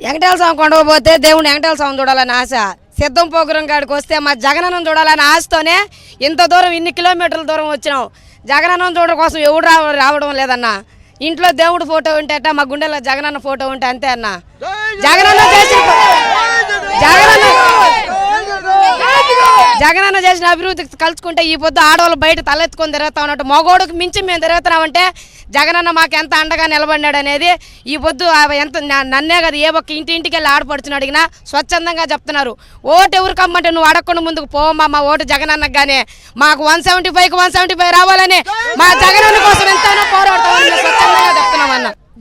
వెంకటేశ్వర స్వామి కొండకు పోతే దేవుడు వెంకటేశ్వర స్వామి చూడాలని ఆశ. సిద్ధం పోగురం కాడికి వస్తే మా జగనన్నం చూడాలని ఆశతోనే ఇంత దూరం ఇన్ని కిలోమీటర్ల దూరం వచ్చినాం. జగనన్నం చూడడం కోసం ఎవడు రావ రావడం లేదన్న. ఇంట్లో దేవుడు ఫోటో ఉంటే అట్ట మా గుండెలో జగనన్న ఫోటో ఉంటే అంతే అన్న. జగనన్న చేసిన జగనన్న జగనన్న చేసిన అభివృద్ధికి కలుసుకుంటే ఈ పొద్దు ఆడవాళ్ళు బయట తలెత్తుకొని తిరుగుతా ఉన్నట్టు. మగోడుకు మించి మేము తిరుగుతున్నామంటే జగనన్న మాకు ఎంత అండగా నిలబడినాడు అనేది ఈ పొద్దు ఎంత నన్నే కదా ఏ ఒక్క ఇంటి ఇంటికి వెళ్ళి ఆడపడుచుని అడిగినా స్వచ్ఛందంగా చెప్తున్నారు. ఓటు ఎవరు కమ్మంటే నువ్వు అడగకుండా ముందుకు పోవమ్మా మా ఓటు జగనన్నకు కానీ మాకు one seventy five one seventy five రావాలని మా జగనన్న కోసం ఎంతైనా పోరాడతామని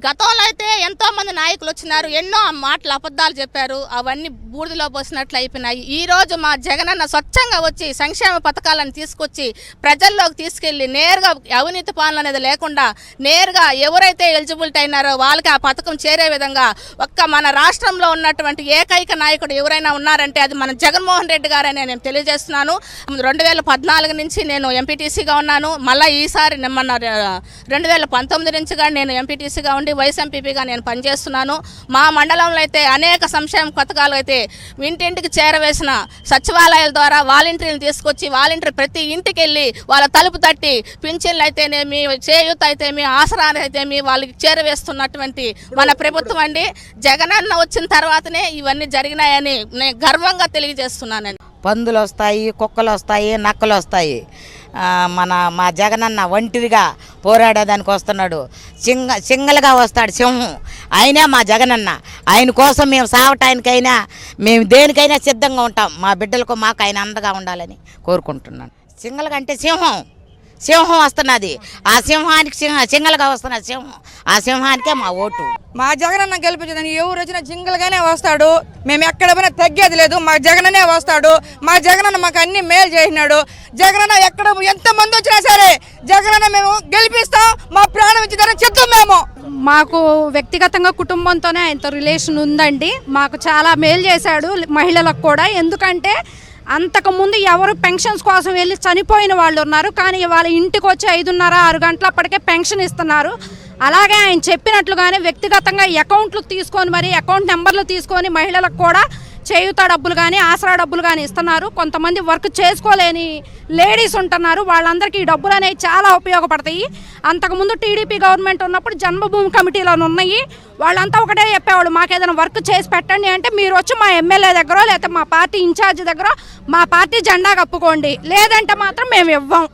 గతంలో అయితే ఎంతో మంది నాయకులు వచ్చినారు ఎన్నో మాటలు అబద్ధాలు చెప్పారు అవన్నీ బూడిదలో పోసినట్లు అయిపోయినాయి. ఈ రోజు మా జగనన్న స్వచ్ఛంగా వచ్చి సంక్షేమ పథకాలను తీసుకొచ్చి ప్రజల్లోకి తీసుకెళ్ళి నేరుగా అవినీతి పాలన అనేది లేకుండా నేరుగా ఎవరైతే ఎలిజిబిలిటీ అయినారో వాళ్ళకి ఆ పథకం చేరే విధంగా ఒక్క మన రాష్ట్రంలో ఉన్నటువంటి ఏకైక నాయకుడు ఎవరైనా ఉన్నారంటే అది మన జగన్మోహన్ రెడ్డి గారని నేను తెలియజేస్తున్నాను. రెండు వేల పద్నాలుగు నుంచి నేను ఎంపీటీసీగా ఉన్నాను. మళ్ళీ ఈసారి మొన్న రెండు వేల పంతొమ్మిది నుంచి కానీ నేను ఎంపీటీసీగా ఉండి వైస్ఎంపీపీగా నేను పనిచేస్తున్నాను. మా మండలంలో అయితే అనేక సంక్షేమ పథకాలు అయితే ఇంటింటికి చేరవేసిన సచివాలయాల ద్వారా వాలంటీర్లు తీసుకొచ్చి వాలంటీర్ ప్రతి ఇంటికి వెళ్ళి వాళ్ళ తలుపు తట్టి పింఛన్లు అయితేనేమి చేయూత అయితేమి ఆసరా అయితేమి వాళ్ళకి చేరవేస్తున్నటువంటి మన ప్రభుత్వం అండి. జగనన్న వచ్చిన తర్వాతనే ఇవన్నీ జరిగినాయని నేను గర్వంగా తెలియజేస్తున్నానండి. పందులు వస్తాయి కుక్కలు వస్తాయి నక్కలు వస్తాయి మన మా జగనన్న ఒంటిరిగా పోరాడేదానికి వస్తున్నాడు. సింగ సింగల్గా వస్తాడు సింహం. ఆయనే మా జగనన్న ఆయన కోసం మేము సావటానికైనా మేము దేనికైనా సిద్ధంగా ఉంటాం. మా బిడ్డలకు మాకు ఆయన అండగా ఉండాలని కోరుకుంటున్నాను. సింగల్గా అంటే సింహం. సింహం వస్తున్నది. ఆ సింహానికి సింహ సింగల్గా వస్తున్నది సింహం. ఆ సింహానికే మా ఓటు. మా జగనన్న గెలిపించడానికి ఎవరు వచ్చినా జింగల్గానే వస్తాడు. మేము ఎక్కడ పోయినా తగ్గేది లేదు. మా జగననే వస్తాడు. మా జగనన్న మాకు అన్ని మేలు చేసినాడు. జగనన్న ఎక్కడ ఎంత మంది వచ్చినా సరే జగనన్న మేము గెలిపిస్తాం. మా ప్రాణం ఇచ్చి చెప్తాం మేము. మాకు వ్యక్తిగతంగా కుటుంబంతోనే ఆయనతో రిలేషన్ ఉందండి. మాకు చాలా మేలు చేశాడు. మహిళలకు కూడా. ఎందుకంటే అంతకుముందు ఎవరు పెన్షన్స్ కోసం వెళ్ళి చనిపోయిన వాళ్ళు ఉన్నారు కానీ వాళ్ళ ఇంటికి వచ్చి ఐదున్నర ఆరు గంటలప్పటికే పెన్షన్ ఇస్తున్నారు. అలాగే ఆయన చెప్పినట్లుగానే వ్యక్తిగతంగా అకౌంట్లు తీసుకొని మరి అకౌంట్ నెంబర్లు తీసుకొని మహిళలకు కూడా చేయుత డబ్బులు కానీ ఆసరా డబ్బులు కానీ ఇస్తున్నారు. కొంతమంది వర్క్ చేసుకోలేని లేడీస్ ఉంటున్నారు. వాళ్ళందరికీ ఈ డబ్బులు అనేవి చాలా ఉపయోగపడతాయి. అంతకుముందు టీడీపీ గవర్నమెంట్ ఉన్నప్పుడు జన్మభూమి కమిటీలో ఉన్నాయి. వాళ్ళంతా ఒకటే చెప్పేవాళ్ళు మాకు ఏదైనా వర్క్ చేసి పెట్టండి అంటే మీరు వచ్చి మా ఎమ్మెల్యే దగ్గర లేకపోతే మా పార్టీ ఇన్ఛార్జ్ దగ్గర మా పార్టీ జెండా కప్పుకోండి. లేదంటే మాత్రం మేము ఇవ్వం.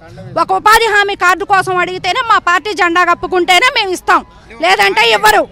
ఒక ఉపాధి హామీ కార్డు కోసం అడిగితేనే మా పార్టీ జెండా కప్పుకుంటేనే మేము ఇస్తాం. లేదంటే ఇవ్వరు.